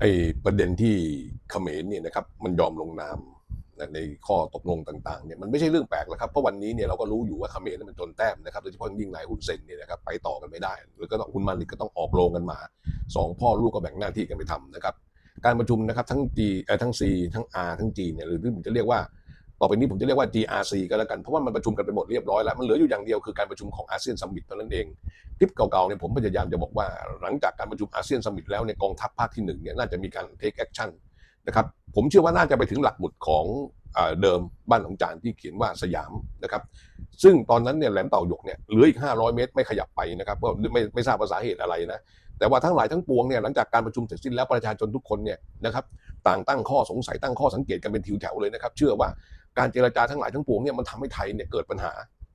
ไอ้ประเด็นที่เขมรเนี่ยนะครับมันยอมลงนามในข้อตกลงต่างๆเนี่ยมันไม่ใช่เรื่องแปลกแล้วครับเพราะวันนี้เนี่ยเราก็รู้อยู่ว่าเขมรนั้นมันจนแต้มนะครับโดยเฉพาะยิ่งนายฮุนเซนเนี่ยนะครับไปต่อกันไม่ได้แล้วก็ต้องฮุนมาลิกก็ต้องออกโรงกันมาสองพ่อลูกก็แบ่งหน้าที่กันไปทำนะครับ การประชุมนะครับทั้ง G เอ่อทั้งซีทั้งอาทั้งจีเนี่ยหรือที่ผมจะเรียกว่า ต่อไปนี้ผมจะเรียกว่า GRC ก็แล้วกัน เพราะว่ามันประชุมกันไปหมดเรียบร้อยแล้ว มันเหลืออยู่อย่างเดียวคือการประชุมของอาเซียนซัมมิตเท่านั้นเองคลิปเก่าๆเนี่ยผมพยายามจะบอกว่า หลังจากการประชุมอาเซียนซัมมิตแล้วเนี่ยกองทัพภาคที่หนึ่งเนี่ยน่าจะมีการ take action นะครับผมเชื่อว่าน่าจะไปถึงหลักหมุดของเอ่อเดิมบ้านของจานที่เขียนว่าสยามนะครับซึ่งตอนนั้นเนี่ยแหลมเต่าหยกเนี่ยเหลืออีก 500 เมตรไม่ขยับไปนะครับก็ไม่ไม่ทราบภาษาเหตุอะไรนะแต่ว่าทั้งหลายทั้งปวงเนี่ยหลังจากการประชุมเสร็จสิ้นแล้วประชาชนทุกคนเนี่ยนะครับ ต่างตั้งข้อสงสัยตั้งข้อสังเกตกันเป็นทิวแถวเลยนะครับ เชื่อว่าการเจรจาทั้งหลายทั้งปวงเนี่ยมันทำให้ไทยเนี่ยเกิดปัญหา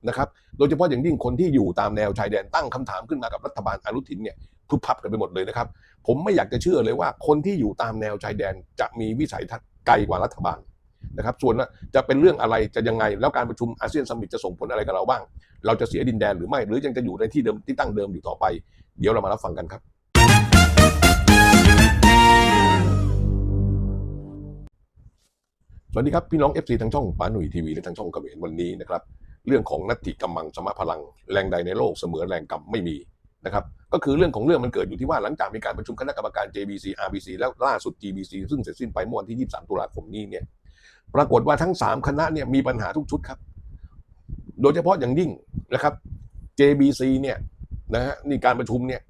นะครับโดยเฉพาะอย่างยิ่งคนที่อยู่ตามแนวชายแดนตั้งคำถามขึ้นมากับรัฐบาลอนุทินเนี่ยพึบพับกันไปหมดเลยนะครับ ผมไม่อยากจะเชื่อเลยว่า คนที่อยู่ตามแนวชายแดนจะมีวิสัยทัศน์ไกลกว่ารัฐบาลนะครับ ส่วนว่าจะเป็นเรื่องอะไรจะยังไง แล้วการประชุมอาเซียนซัมมิตจะส่งผลอะไรกับเราบ้าง เราจะเสียดินแดนหรือไม่ หรือยังจะอยู่ในที่เดิมที่ตั้งเดิมอยู่ต่อไป เดี๋ยวเรามารับฟังกันครับ สวัสดีครับ พี่น้อง FC ทางช่องปาหนุ่ยทีวีและทางช่องเขมรวันนี้นะครับ เรื่องของนัตติกำมังสมะพลังแรงใดในโลกเสมอแรงกรรมไม่มีนะครับก็คือเรื่องของเรื่องมันเกิดอยู่ที่ว่าหลังจากมีการประชุมคณะกรรมการ JBC RBC แล้วล่าสุด GBC ซึ่งเสร็จสิ้นไปเมื่อวันที่ 23 ตุลาคมนี้เนี่ยปรากฏว่าทั้ง 3 คณะเนี่ยมีปัญหาทุกชุดครับ โดยเฉพาะอย่างยิ่งนะครับ JBC เนี่ยนะฮะนี่การประชุมเนี่ย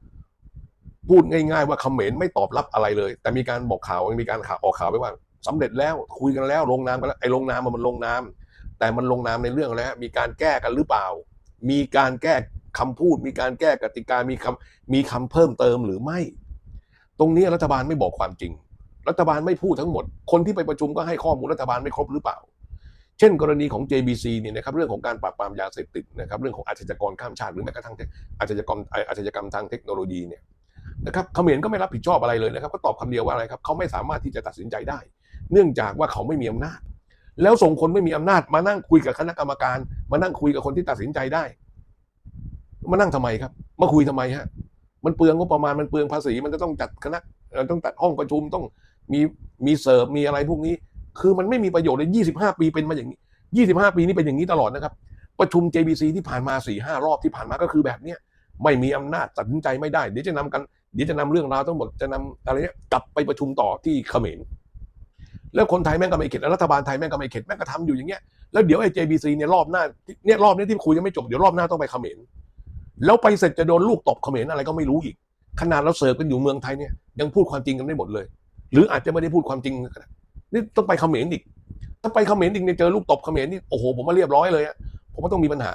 พูดง่าย ๆ ว่าคเขมรไม่ตอบรับอะไรเลย แต่มีการบอกข่าวมีการข่าวออกข่าวไปว่า สำเร็จแล้วคุยกันแล้วลงนามกันแล้วไอ้ลงนามมันลงนาม แต่มันลงนามในเรื่องแล้วมีการแก้กันหรือเปล่า มีการแก้คำพูด มีการแก้กติกามีคำมีคำเพิ่มเติมหรือไม่ ตรงนี้รัฐบาลไม่บอกความจริง รัฐบาลไม่พูดทั้งหมด คนที่ไปประชุมก็ให้ข้อมูลรัฐบาลไม่ครบหรือเปล่า เช่น กรณีของ JBC เนี่ยนะครับเรื่องของการปราบปรามยาเสพติดนะครับเรื่องของอาชญากรข้ามชาติหรือแม้กระทั่งอาชญากรอาชญากรรมทางเทคโนโลยีเนี่ยนะครับเขมรก็ไม่รับผิดชอบอะไรเลยนะครับ ก็ตอบคำเดียวว่าอะไรครับเขาไม่สามารถที่จะตัดสินใจได้ เนื่องจากว่าเขาไม่มีอำนาจ แล้วส่งคนไม่มีอำนาจ มานั่งคุยกับคณะกรรมการ มานั่งคุยกับคนที่ตัดสินใจได้ มานั่งทำไมครับ มาคุยทำไมฮะ มันเปลืองงบประมาณมันเปลืองภาษี มันจะต้องจัดคณะต้องจัดห้องประชุมต้องมีมีเสิร์ฟมีอะไรพวกนี้ คือมันไม่มีประโยชน์เลย25 ปีเป็นมาอย่างนี้ 25 ปีนี้เป็นอย่างนี้ตลอดนะครับ ประชุม JBC ที่ผ่านมา4ี่ห้ารอบที่ผ่านมาก็คือแบบเนี้ยไม่มีอำนาจตัดสินใจไม่ได้ เดี๋ยวจะนำกันเดี๋ยวจะนำเรื่องราวทั้งหมดจะนำอะไรเนี้ยกลับไปประชุมต่อที่เขมร แล้วคนไทยแม่งก็ไม่เข็ดแล้วรัฐบาลไทยแม่งก็ไม่เข็ดแม่งก็ทำอยู่อย่างเงี้ยแล้วเดี๋ยวไอ้ JBC เนี่ยรอบหน้าเนี่ยรอบนี้ที่คุยยังไม่จบเดี๋ยวรอบหน้าต้องไปเขมรแล้วไปเสร็จจะโดนลูกตบเขมรอะไรก็ไม่รู้อีก ขนาดเราเสิร์ฟกันอยู่เมืองไทยเนี่ยยังพูดความจริงกันไม่หมดเลย หรืออาจจะไม่ได้พูดความจริงนี่ต้องไปเขมรอีกถ้าไปเขมรอีกเนี่ยเจอลูกตบเขมรนี่โอ้โหผมว่าเรียบร้อยเลยอะผมว่าต้องมีปัญหา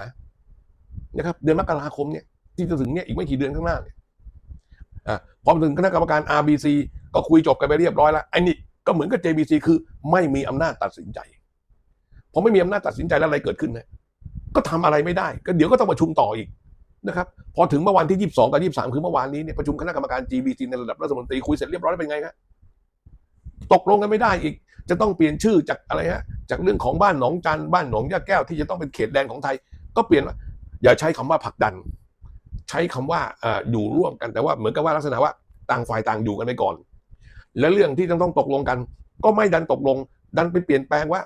นะครับเดือนมกราคมเนี่ยที่จะถึงเนี่ยอีกไม่กี่เดือนข้างหน้าเนี่ยอะพอถึงคณะกรรมการ RBC ก็คุยจบกันไปเรียบร้อยแล้วไอ้นี่ ก็เหมือนกับ JBC คือไม่มีอำนาจตัดสินใจพอไม่มีอำนาจตัดสินใจแล้วอะไรเกิดขึ้นนะก็ทำอะไรไม่ได้ ก็เดี๋ยวก็ต้องประชุมต่ออีกนะครับ พอถึงเมื่อวันที่ 22 กับ 23 คือเมื่อวานนี้เนี่ยประชุมคณะกรรมการ GBC ในระดับรัฐมนตรีคุยเสร็จเรียบร้อยแล้วเป็นไงครับตกลงกันไม่ได้อีก จะต้องเปลี่ยนชื่อจากอะไรฮะจากเรื่องของบ้านหนองจันบ้านหนองยาแก้วที่จะต้องเป็นเขตแดนของไทย ก็เปลี่ยนว่าอย่าใช้คำว่าผลักดัน ใช้คำว่าเอ่ออยู่ร่วมกันแต่ว่าเหมือนกับว่าลักษณะว่าต่างฝ่ายต่างอยู่กันไปก่อน และเรื่องที่ต้องต้องตกลงกัน ก็ไม่ดันตกลง ดันไปเปลี่ยนแปลงว่า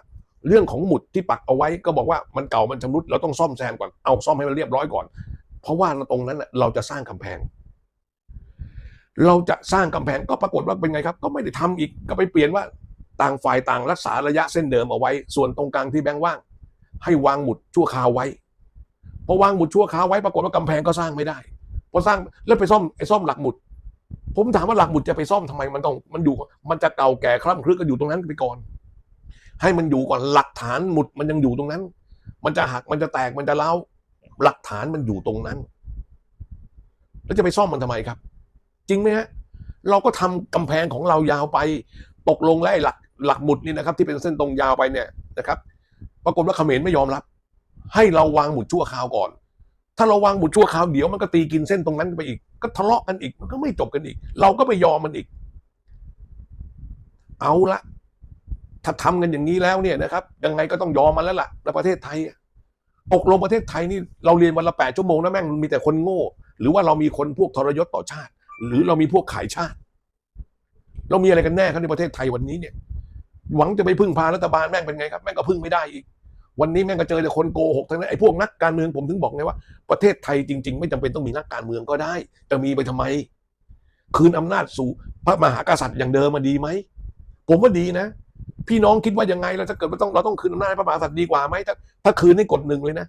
เรื่องของหมุดที่ปักเอาไว้ก็บอกว่ามันเก่ามันชำรุดเราต้องซ่อมแซมก่อนเอาซ่อมให้มันเรียบร้อยก่อน เพราะว่าตรงนั้นน่ะเราจะสร้างกำแพง เราจะสร้างกำแพงก็ปรากฏว่าเป็นไงครับ ก็ไม่ได้ทำอีกก็ไปเปลี่ยนว่าต่างฝ่ายต่างรักษาระยะเส้นเดิมเอาไว้ ส่วนตรงกลางที่แบงค์ว่าง ให้วางหมุดชั่วคราวไว้พอวางหมุดชั่วคราวไว้ปรากฏว่ากำแพงก็สร้างไม่ได้พอสร้างแล้วไปซ่อมไอ้ซ่อมหลักหมุด ผมถามว่าหลักหมุดจะไปซ่อมทำไมมันต้องมันอยู่มันจะเก่าแก่คร่ำครึกก็อยู่ตรงนั้นไปก่อน ให้มันอยู่ก่อนหลักฐานหมุดมันยังอยู่ตรงนั้น มันจะหักมันจะแตกมันจะเล้าหลักฐานมันอยู่ตรงนั้น แล้วจะไปซ่อมมันทำไมครับ จริงไหมฮะเราก็ทำกำแพงของเรายาวไป ตกลงแล้วไอ้หลักหลักหมุดนี่นะครับ ที่เป็นเส้นตรงยาวไปเนี่ยนะครับ ปรากฏว่าเขมรไม่ยอมรับ ให้เราวางหมุดชั่วคราวก่อน ถ้าเราวางหมุดชั่วคราวเดี๋ยวมันก็ตีกินเส้นตรงนั้นไปอีก ก็ทะเลาะกันอีกมันก็ไม่จบกันอีก เราก็ไปยอมมันอีก เอาละถ้าทำกันอย่างนี้แล้วเนี่ยนะครับ ยังไงก็ต้องยอมมันแล้วล่ะในประเทศไทยตกลงประเทศไทยนี่เราเรียนวันละแปดชั่วโมงนะแม่งมีแต่คนโง่ หรือว่าเรามีคนพวกทรยศต่อชาติ หรือเรามีพวกขายชาติ เรามีอะไรกันแน่ครับในประเทศไทยวันนี้เนี่ย หวังจะไปพึ่งพารัฐบาลแม่งเป็นไงครับ แม่งก็พึ่งไม่ได้อีก วันนี้แม่งก็เจอแต่คนโกหกทั้งนั้นไอ้พวกนักการเมืองผมถึงบอกไงว่าประเทศไทยจริง ๆ ไม่จำเป็นต้องมีนักการเมืองก็ได้ จะมีไปทำไม คืนอำนาจสู่พระมหากษัตริย์อย่างเดิมมาดีไหมผมว่าดีนะ พี่น้องคิดว่ายังไงแล้วถ้าเกิดว่าต้องเราต้องคืนอำนาจให้พระมหากษัตริย์ดีกว่าไหมถ้าถ้าคืนให้กดหนึ่งเลยนะ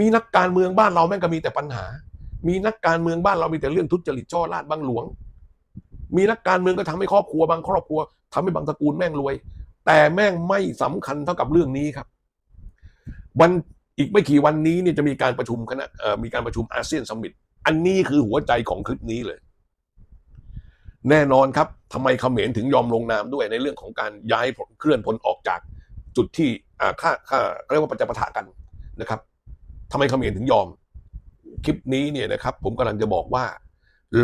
มีนักการเมืองบ้านเราแม่งก็มีแต่ปัญหา มีนักการเมืองบ้านเรามีแต่เรื่องทุจริตช่อราดบางหลวง มีนักการเมืองก็ทำให้ครอบครัวบางครอบครัวทำให้บางตระกูลแม่งรวย แต่แม่งไม่สำคัญเท่ากับเรื่องนี้ครับ วันอีกไม่กี่วันนี้เนี่ยจะมีการประชุมคณะมีการประชุมอาเซียนสมิตอันนี้คือหัวใจของคลิปนี้เลย แน่นอนครับทำไมเขมรถึงยอมลงนามด้วยในเรื่องของการย้ายเคลื่อนพลออกจากจุดที่อ่าค่าค่าเรียกว่าประจัปะทะกันนะครับทำไมเขมรถึงยอม คลิปนี้เนี่ยนะครับ ผมกำลังจะบอกว่า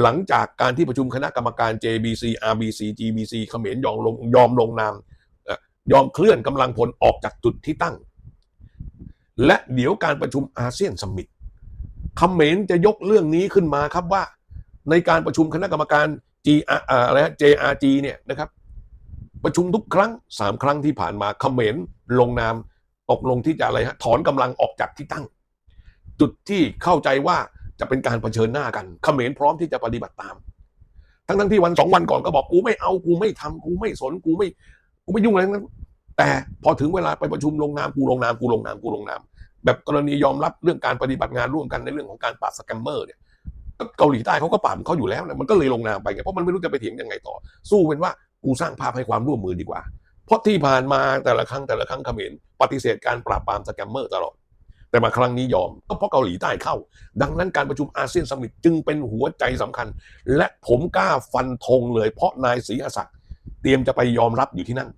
หลังจากการที่ประชุมคณะกรรมการ JBC RBC GBC เขมรยอมลงยอมลงนาม ยอมเคลื่อนกำลังพลออกจากจุดที่ตั้ง และเดี๋ยวการประชุมอาเซียนสมิตเมรจะยกเรื่องนี้ขึ้นมาครับว่า ในการประชุมคณะกรรมการ G อ่าอะไรฮะ JRG เนี่ยนะครับ ประชุมทุกครั้งสามครั้งที่ผ่านมาเมรลงนามตกลงที่จะอะไรฮะถอนกำลังออกจากที่ตั้ง จุดที่เข้าใจว่าจะเป็นการเผชิญหน้ากันเขมรพร้อมที่จะปฏิบัติตาม ทั้งทั้งที่วันสองวันก่อนก็บอกกูไม่เอากูไม่ทำกูไม่สนกูไม่ กูไม่ยุ่งอะไรทั้งนั้นแต่พอถึงเวลาไปประชุมลงนามกูลงนามกูลงนามกูลงนาม แบบกรณียอมรับเรื่องการปฏิบัติงานร่วมกันในเรื่องของการปราบสแกมเมอร์เนี่ยเกาหลีใต้เขาก็ปราบเขาอยู่แล้วนะมันก็เลยลงนามไปไงเพราะมันไม่รู้จะไปเถียงยังไงต่อ สู้เป็นว่ากูสร้างภาพให้ความร่วมมือดีกว่า เพราะที่ผ่านมาแต่ละครั้งแต่ละครั้งเขมรปฏิเสธการปราบปรามสแกมเมอร์ตลอดแต่มาครั้งนี้ยอมก็เพราะเกาหลีใต้เข้า ดังนั้นการประชุมอาเซียนสมิตจึงเป็นหัวใจสำคัญ และผมกล้าฟันธงเลย เพราะนายศรีอศักดิ์เตรียมจะไปยอมรับอยู่ที่นั่น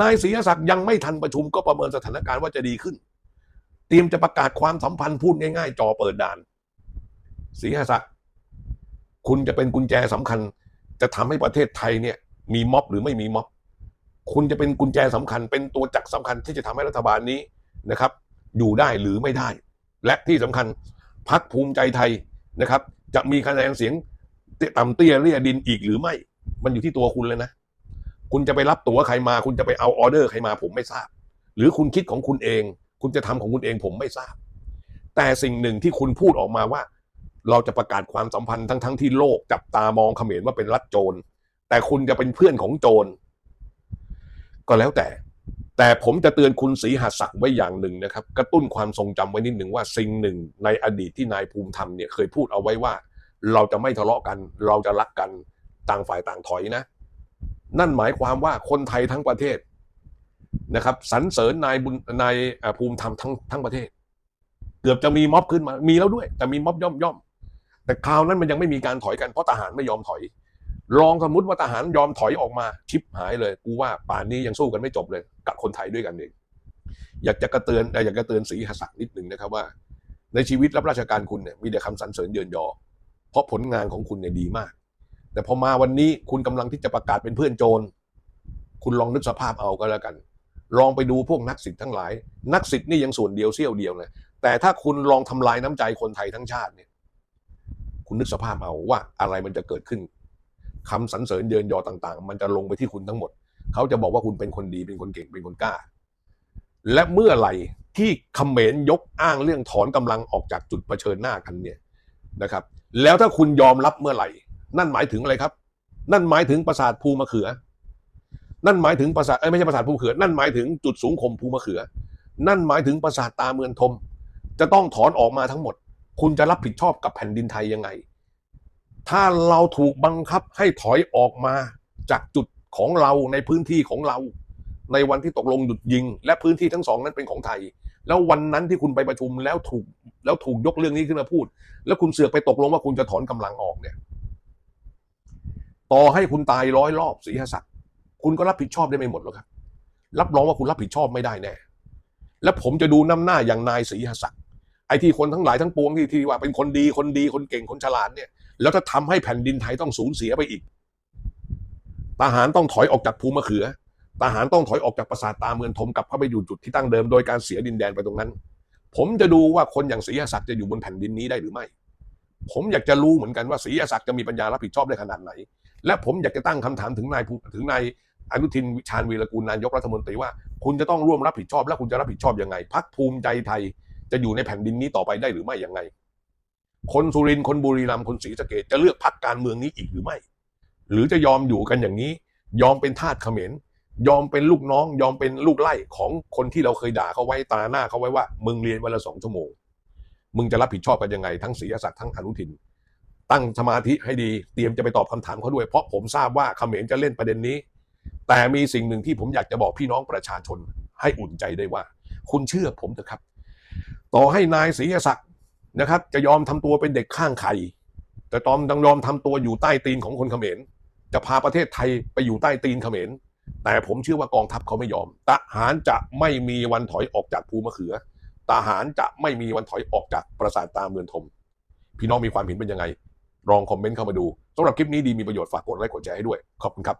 นายศรีศักดิ์ยังไม่ทันประชุมก็ประเมินสถานการณ์ว่าจะดีขึ้นเตรียมจะประกาศความสัมพันธ์พูดง่ายๆจอเปิดด่านศรีศักดิ์คุณจะเป็นกุญแจสำคัญ จะทำให้ประเทศไทยเนี่ยมีม็อบหรือไม่มีม็อบ คุณจะเป็นกุญแจสำคัญ เป็นตัวจักรสำคัญที่จะทำให้รัฐบาลนี้นะครับ อยู่ได้หรือไม่ได้ และที่สำคัญพักภูมิใจไทยนะครับ จะมีคะแนนเสียงต่ำเตี้ยเรียดินอีกหรือไม่ มันอยู่ที่ตัวคุณเลยนะ คุณจะไปรับตั๋วใครมา คุณจะไปเอาออเดอร์ใครมาผมไม่ทราบ หรือคุณคิดของคุณเอง คุณจะทำของคุณเองผมไม่ทราบ แต่สิ่งหนึ่งที่คุณพูดออกมาว่า เราจะประกาศความสัมพันธ์ทั้งๆที่โลกจับตามองเขมรว่าเป็นรัฐโจรแต่คุณจะเป็นเพื่อนของโจรก็แล้วแต่ แต่ผมจะเตือนคุณศรีหัสศักดิ์ไว้อย่างหนึ่งนะครับ กระตุ้นความทรงจำไว้นิดหนึ่งว่าสิ่งหนึ่งในอดีตที่นายภูมิธรรมเนี่ยเคยพูดเอาไว้ว่า เราจะไม่ทะเลาะกัน เราจะรักกันต่างฝ่ายต่างถอยนะ นั่นหมายความว่าคนไทยทั้งประเทศนะครับสรรเสริญนายบุญนายภูมิธรรมทั้งทั้งประเทศ เกือบจะมีม็อบขึ้นมา มีแล้วด้วย แต่มีม็อบย่อมย่อมแต่คราวนั้นมันยังไม่มีการถอยกันเพราะทหารไม่ยอมถอย ลองสมมติว่าทหารยอมถอยออกมาชิปหายเลย กูว่าป่านนี้ยังสู้กันไม่จบเลย กับคนไทยด้วยกันเองอยากจะกระเตือนอยากจะเตือนศรีหศักดิ์นิดหนึ่งนะครับว่า ในชีวิตรับราชการคุณเนี่ยมีแต่คำสรรเสริญเยินยอ เพราะผลงานของคุณเนี่ยดีมาก แต่พอมาวันนี้คุณกำลังที่จะประกาศเป็นเพื่อนโจร คุณลองนึกสภาพเอาก็แล้วกัน ลองไปดูพวกนักสิทธิ์ทั้งหลาย นักสิทธิ์นี่ยังส่วนเดียวเสี้ยวเดียวนะแต่ถ้าคุณลองทำลายน้ำใจคนไทยทั้งชาติเนี่ย คุณนึกสภาพเอาว่าอะไรมันจะเกิดขึ้นคำสรรเสริญเยินยอต่างๆ มันจะลงไปที่คุณทั้งหมด เขาจะบอกว่าคุณเป็นคนดีเป็นคนเก่งเป็นคนกล้า และเมื่อไหร่ที่เขมรยกอ้างเรื่องถอนกำลังออกจากจุดเผชิญหน้ากันเนี่ยนะครับ แล้วถ้าคุณยอมรับเมื่อไหร่ นั่นหมายถึงอะไรครับ นั่นหมายถึงปราสาทภูมะเขือ นั่นหมายถึงปราสาทเอ้ยไม่ใช่ปราสาทภูมะเขือ นั่นหมายถึงจุดสูงคมภูมะเขือ นั่นหมายถึงปราสาทตาเมืองทม จะต้องถอนออกมาทั้งหมด คุณจะรับผิดชอบกับแผ่นดินไทยยังไง ถ้าเราถูกบังคับให้ถอยออกมาจากจุดของเราในพื้นที่ของเรา ในวันที่ตกลงหยุดยิง และพื้นที่ทั้งสองนั้นเป็นของไทย แล้ววันนั้นที่คุณไปประชุมแล้วถูกแล้วถูกยกเรื่องนี้ขึ้นมาพูด แล้วคุณเสือกไปตกลงว่าคุณจะถอนกำลังออกเนี่ย ต่อให้คุณตายร้อยรอบศรีหศักดิ์คุณก็รับผิดชอบได้ไม่หมดหรอกครับ รับรองว่าคุณรับผิดชอบไม่ได้แน่ และผมจะดูน้ำหน้าอย่างนายศรีหศักดิ์ไอ้ที่คนทั้งหลายทั้งปวงที่ที่ว่าเป็นคนดีคนดีคนเก่งคนฉลาดเนี่ย แล้วถ้าทำให้แผ่นดินไทยต้องสูญเสียไปอีกทหารต้องถอยออกจากภูมะเขือทหารต้องถอยออกจากปราสาทตาเมืองทมกลับเข้าไปอยู่จุดที่ตั้งเดิมโดยการเสียดินแดนไปตรงนั้น ผมจะดูว่าคนอย่างศรีหศักดิ์จะอยู่บนแผ่นดินนี้ได้หรือไม่ ผมอยากจะรู้เหมือนกันว่าศรีอศักดิ์จะมีปัญญารับผิดชอบได้ขนาดไหน และผมอยากจะตั้งคำถามถึงนายภูถึงนายอนุทินชาญวีรกูลนายกรัฐมนตรีว่า คุณจะต้องร่วมรับผิดชอบ และคุณจะรับผิดชอบยังไงพักภูมิใจไทยจะอยู่ในแผ่นดินนี้ต่อไปได้หรือไม่ยังไง คนสุรินทร์คนบุรีรัมย์คนศรีสะเกดจะเลือกพักการเมืองนี้อีกหรือไม่ หรือจะยอมอยู่กันอย่างนี้ ยอมเป็นทาสเขมรยอมเป็นลูกน้อง ยอมเป็นลูกไล่ของคนที่เราเคยด่าเขาไว้ตาหน้าเขาไว้ว่า มึงเรียนวันละสองชั่วโมง มึงจะรับผิดชอบกันยังไง ทั้งศรีศักดิ์ทั้งอนุทิน ตั้งสมาธิให้ดี เตรียมจะไปตอบคำถามเขาด้วย เพราะผมทราบว่าเขมรจะเล่นประเด็นนี้ แต่มีสิ่งหนึ่งที่ผมอยากจะบอกพี่น้องประชาชน ให้อุ่นใจได้ว่า คุณเชื่อผมเถอะครับ ต่อให้นายศรีศักดิ์นะครับ จะยอมทำตัวเป็นเด็กข้างไข่แต่ตอมต้องยอมทำตัวอยู่ใต้ตีนของคนเขมร จะพาประเทศไทยไปอยู่ใต้ตีนเขมร แต่ผมเชื่อว่ากองทัพเขาไม่ยอมทหารจะไม่มีวันถอยออกจากภูมะเขือทหารจะไม่มีวันถอยออกจากปราสาทตาเมืองทม พี่น้องมีความเห็นเป็นยังไง ลองคอมเมนต์เข้ามาดูสำหรับคลิปนี้ดีมีประโยชน์ฝากกดไลค์กดแชร์ให้ด้วยขอบคุณครับ